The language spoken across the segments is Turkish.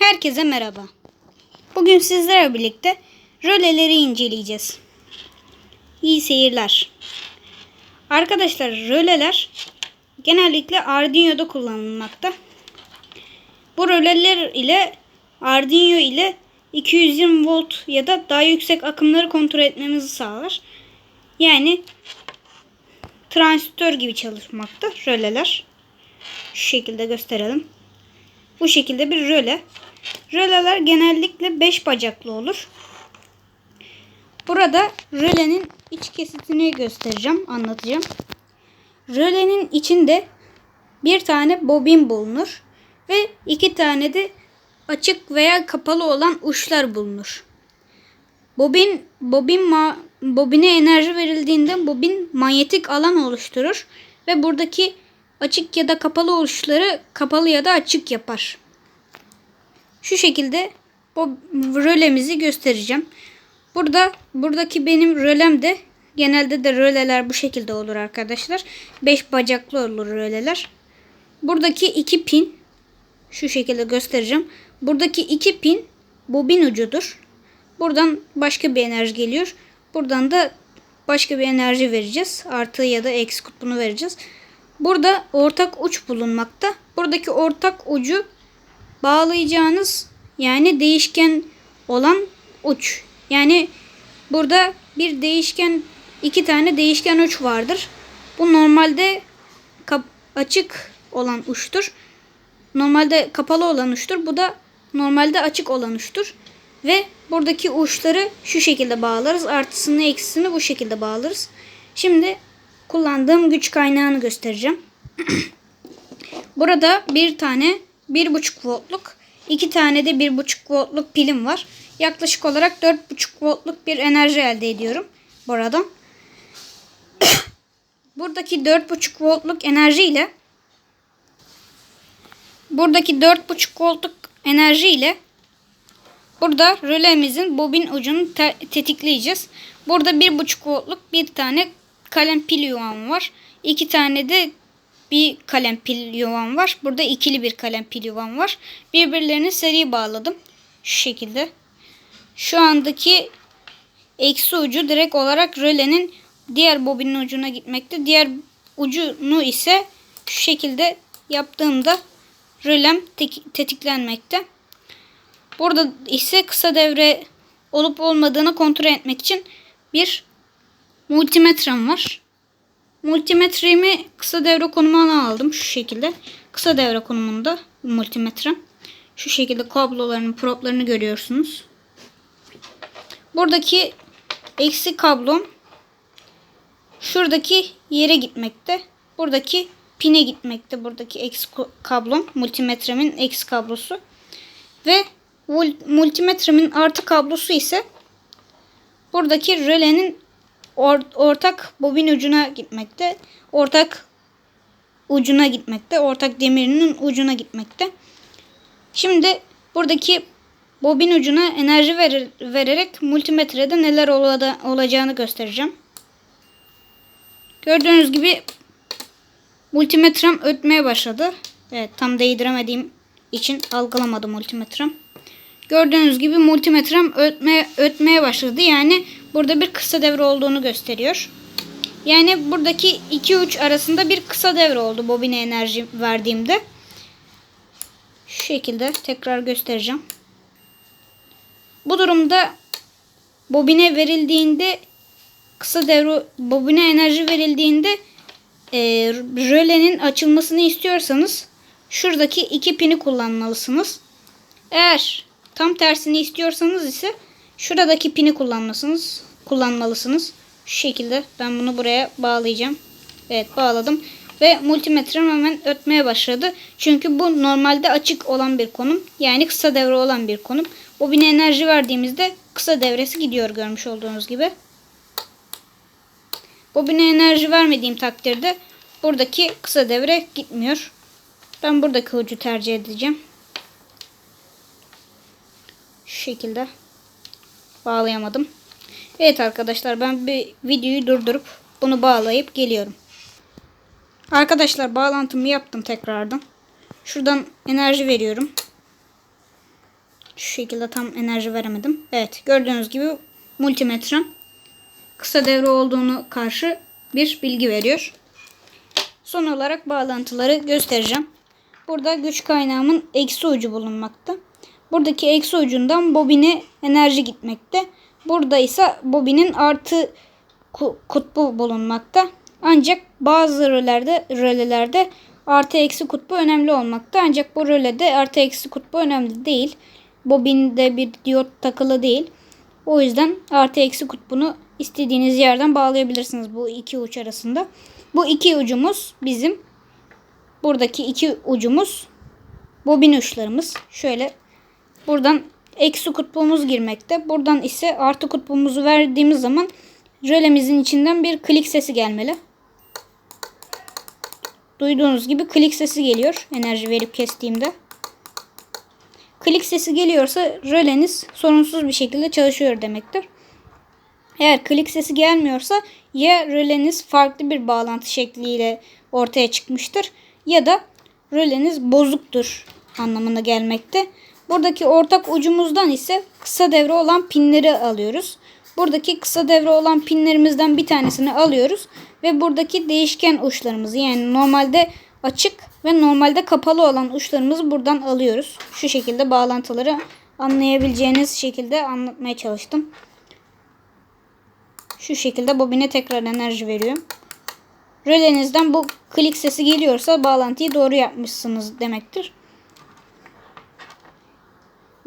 Herkese merhaba. Bugün sizlerle birlikte röleleri inceleyeceğiz. İyi seyirler. Arkadaşlar röleler genellikle Arduino'da kullanılmakta. Bu röleler ile Arduino ile 220 volt ya da daha yüksek akımları kontrol etmemizi sağlar. Yani transistör gibi çalışmakta röleler. Şu şekilde gösterelim. Bu şekilde bir röle. Röleler genellikle 5 bacaklı olur. Burada rölenin iç kesitini göstereceğim, anlatacağım. Rölenin içinde bir tane bobin bulunur ve iki tane de açık veya kapalı olan uçlar bulunur. Bobin bobin ma, bobine enerji verildiğinde bobin manyetik alan oluşturur ve buradaki açık ya da kapalı uçları kapalı ya da açık yapar. Şu şekilde bu rölemizi göstereceğim. Burada buradaki benim rölem de genelde de röleler bu şekilde olur arkadaşlar. 5 bacaklı olur röleler. Buradaki iki pin şu şekilde göstereceğim. Buradaki iki pin bobin ucudur. Buradan başka bir enerji geliyor. Buradan da başka bir enerji vereceğiz. Artı ya da eksi kutbunu vereceğiz. Burada ortak uç bulunmakta. Buradaki ortak ucu bağlayacağınız yani değişken olan uç. Yani burada bir değişken iki tane değişken uç vardır. Bu normalde açık olan uçtur. Normalde kapalı olan uçtur. Bu da normalde açık olan uçtur. Ve buradaki uçları şu şekilde bağlarız. Artısını eksisini bu şekilde bağlarız. Şimdi kullandığım güç kaynağını göstereceğim. Burada bir tane 1.5 voltluk, iki tane de 1.5 voltluk pilim var. Yaklaşık olarak 4.5 voltluk bir enerji elde ediyorum buradan. Buradaki 4.5 voltluk enerji ile buradaki 4.5 voltluk enerji ile burada rölemizin bobin ucunu te tetikleyeceğiz. Burada 1.5 voltluk bir tane kalem pil yuvam var. İki tane de bir kalem pil yuvam var. Burada ikili bir kalem pil yuvam var. Birbirlerini seri bağladım. Şu şekilde. Şu andaki eksi ucu direkt olarak rölenin diğer bobinin ucuna gitmekte. Diğer ucunu ise şu şekilde yaptığımda rölem tetiklenmekte. Burada ise kısa devre olup olmadığını kontrol etmek için bir multimetrem var. Multimetremi kısa devre konumuna aldım şu şekilde. Kısa devre konumunda multimetrem. Şu şekilde kabloların proplarını görüyorsunuz. Buradaki eksi kablom şuradaki yere gitmekte. Buradaki pine gitmekte. Buradaki eksi kablom multimetremin eksi kablosu. Ve multimetremin artı kablosu ise buradaki rölenin or, ortak bobin ucuna gitmekte. Ortak ucuna gitmekte. Ortak demirinin ucuna gitmekte. Şimdi buradaki bobin ucuna enerji verir, vererek multimetrede neler olacağını göstereceğim. Gördüğünüz gibi multimetrem ötmeye başladı. Evet tam değdiremediğim için algılamadı multimetrem. Gördüğünüz gibi multimetrem ötmeye, ötmeye başladı. Yani burada bir kısa devre olduğunu gösteriyor. Yani buradaki iki uç arasında bir kısa devre oldu bobine enerji verdiğimde. Şu şekilde tekrar göstereceğim. Bu durumda bobine verildiğinde kısa devre bobine enerji verildiğinde e, rölenin açılmasını istiyorsanız şuradaki iki pini kullanmalısınız. Eğer tam tersini istiyorsanız ise şuradaki pini kullanmalısınız. Kullanmalısınız. Şu şekilde ben bunu buraya bağlayacağım. Evet bağladım. Ve multimetrem hemen ötmeye başladı. Çünkü bu normalde açık olan bir konum. Yani kısa devre olan bir konum. Bobine enerji verdiğimizde kısa devresi gidiyor görmüş olduğunuz gibi. Bobine enerji vermediğim takdirde buradaki kısa devre gitmiyor. Ben buradaki ucu tercih edeceğim. Şu şekilde bağlayamadım. Evet arkadaşlar ben bir videoyu durdurup bunu bağlayıp geliyorum. Arkadaşlar bağlantımı yaptım tekrardan. Şuradan enerji veriyorum. Şu şekilde tam enerji veremedim. Evet gördüğünüz gibi multimetrem kısa devre olduğunu karşı bir bilgi veriyor. Son olarak bağlantıları göstereceğim. Burada güç kaynağımın eksi ucu bulunmakta. Buradaki eksi ucundan bobine enerji gitmekte. Burada ise bobinin artı ku- kutbu bulunmakta. Ancak bazı rölelerde, rölelerde artı eksi kutbu önemli olmakta. Ancak bu rölede artı eksi kutbu önemli değil. Bobinde bir diyot takılı değil. O yüzden artı eksi kutbunu istediğiniz yerden bağlayabilirsiniz bu iki uç arasında. Bu iki ucumuz bizim buradaki iki ucumuz bobin uçlarımız. Şöyle buradan eksi kutbumuz girmekte. Buradan ise artı kutbumuzu verdiğimiz zaman rölemizin içinden bir klik sesi gelmeli. Duyduğunuz gibi klik sesi geliyor enerji verip kestiğimde. Klik sesi geliyorsa röleniz sorunsuz bir şekilde çalışıyor demektir. Eğer klik sesi gelmiyorsa ya röleniz farklı bir bağlantı şekliyle ortaya çıkmıştır ya da röleniz bozuktur anlamına gelmekte. Buradaki ortak ucumuzdan ise kısa devre olan pinleri alıyoruz. Buradaki kısa devre olan pinlerimizden bir tanesini alıyoruz ve buradaki değişken uçlarımızı yani normalde açık ve normalde kapalı olan uçlarımızı buradan alıyoruz. Şu şekilde bağlantıları anlayabileceğiniz şekilde anlatmaya çalıştım. Şu şekilde bobine tekrar enerji veriyor. Rölenizden bu klik sesi geliyorsa bağlantıyı doğru yapmışsınız demektir.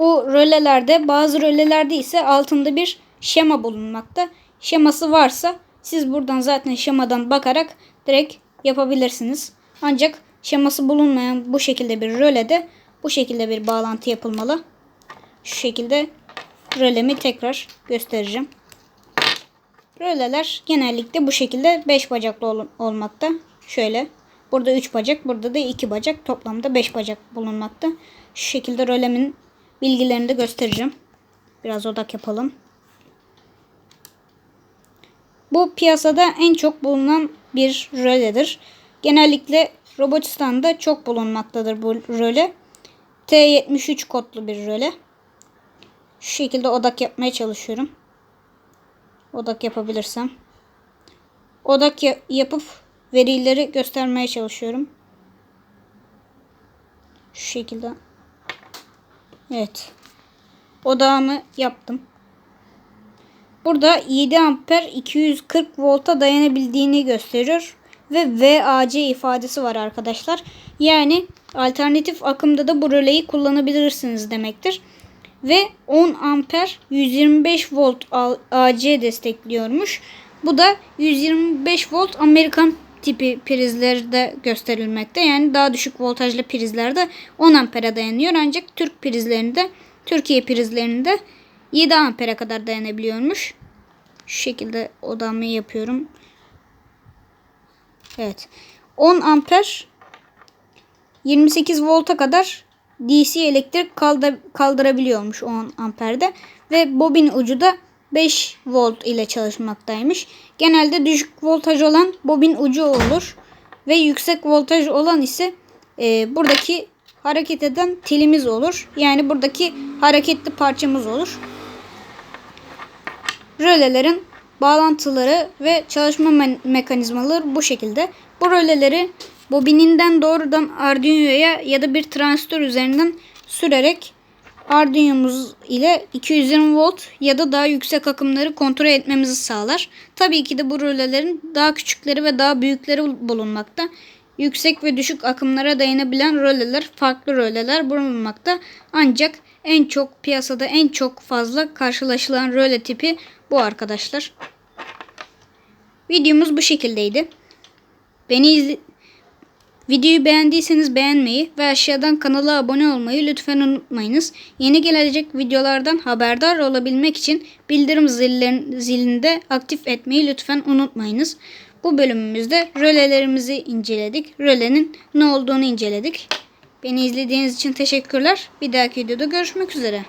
Bu rölelerde bazı rölelerde ise altında bir şema bulunmakta. Şeması varsa siz buradan zaten şemadan bakarak direkt yapabilirsiniz. Ancak şeması bulunmayan bu şekilde bir rölede bu şekilde bir bağlantı yapılmalı. Şu şekilde rölemi tekrar göstereceğim. Röleler genellikle bu şekilde 5 bacaklı ol- olmakta. Şöyle burada 3 bacak burada da 2 bacak toplamda 5 bacak bulunmakta. Şu şekilde rölemin bilgilerini de göstereceğim. Biraz odak yapalım. Bu piyasada en çok bulunan bir röledir. Genellikle Robotistan'da çok bulunmaktadır bu röle. T73 kodlu bir röle. Şu şekilde odak yapmaya çalışıyorum. Odak yapabilirsem. Odak ya- yapıp verileri göstermeye çalışıyorum. Şu şekilde. Evet. Odağımı yaptım. Burada 7 amper 240 volta dayanabildiğini gösteriyor. Ve VAC ifadesi var arkadaşlar. Yani alternatif akımda da bu röleyi kullanabilirsiniz demektir. Ve 10 amper 125 volt AC destekliyormuş. Bu da 125 volt Amerikan tipi prizlerde gösterilmekte. Yani daha düşük voltajlı prizlerde 10 ampere dayanıyor. Ancak Türk prizlerinde, Türkiye prizlerinde 7 ampere kadar dayanabiliyormuş. Şu şekilde odamı yapıyorum. Evet. 10 amper 28 volta kadar DC elektrik kaldır, kaldırabiliyormuş 10 amperde ve bobin ucu da 5 volt ile çalışmaktaymış. Genelde düşük voltaj olan bobin ucu olur ve yüksek voltaj olan ise e, buradaki hareket eden telimiz olur. Yani buradaki hareketli parçamız olur. Rölelerin bağlantıları ve çalışma me- mekanizmaları bu şekilde. Bu röleleri bobininden doğrudan Arduino'ya ya da bir transistör üzerinden sürerek Arduino'muz ile 220 volt ya da daha yüksek akımları kontrol etmemizi sağlar. Tabii ki de bu rölelerin daha küçükleri ve daha büyükleri bulunmakta. Yüksek ve düşük akımlara dayanabilen röleler, farklı röleler bulunmakta. Ancak en çok piyasada en çok fazla karşılaşılan röle tipi bu arkadaşlar. Videomuz bu şekildeydi. Beni izle Videoyu beğendiyseniz beğenmeyi ve aşağıdan kanala abone olmayı lütfen unutmayınız. Yeni gelecek videolardan haberdar olabilmek için bildirim zillerin, zilini de aktif etmeyi lütfen unutmayınız. Bu bölümümüzde rölelerimizi inceledik. Rölenin ne olduğunu inceledik. Beni izlediğiniz için teşekkürler. Bir dahaki videoda görüşmek üzere.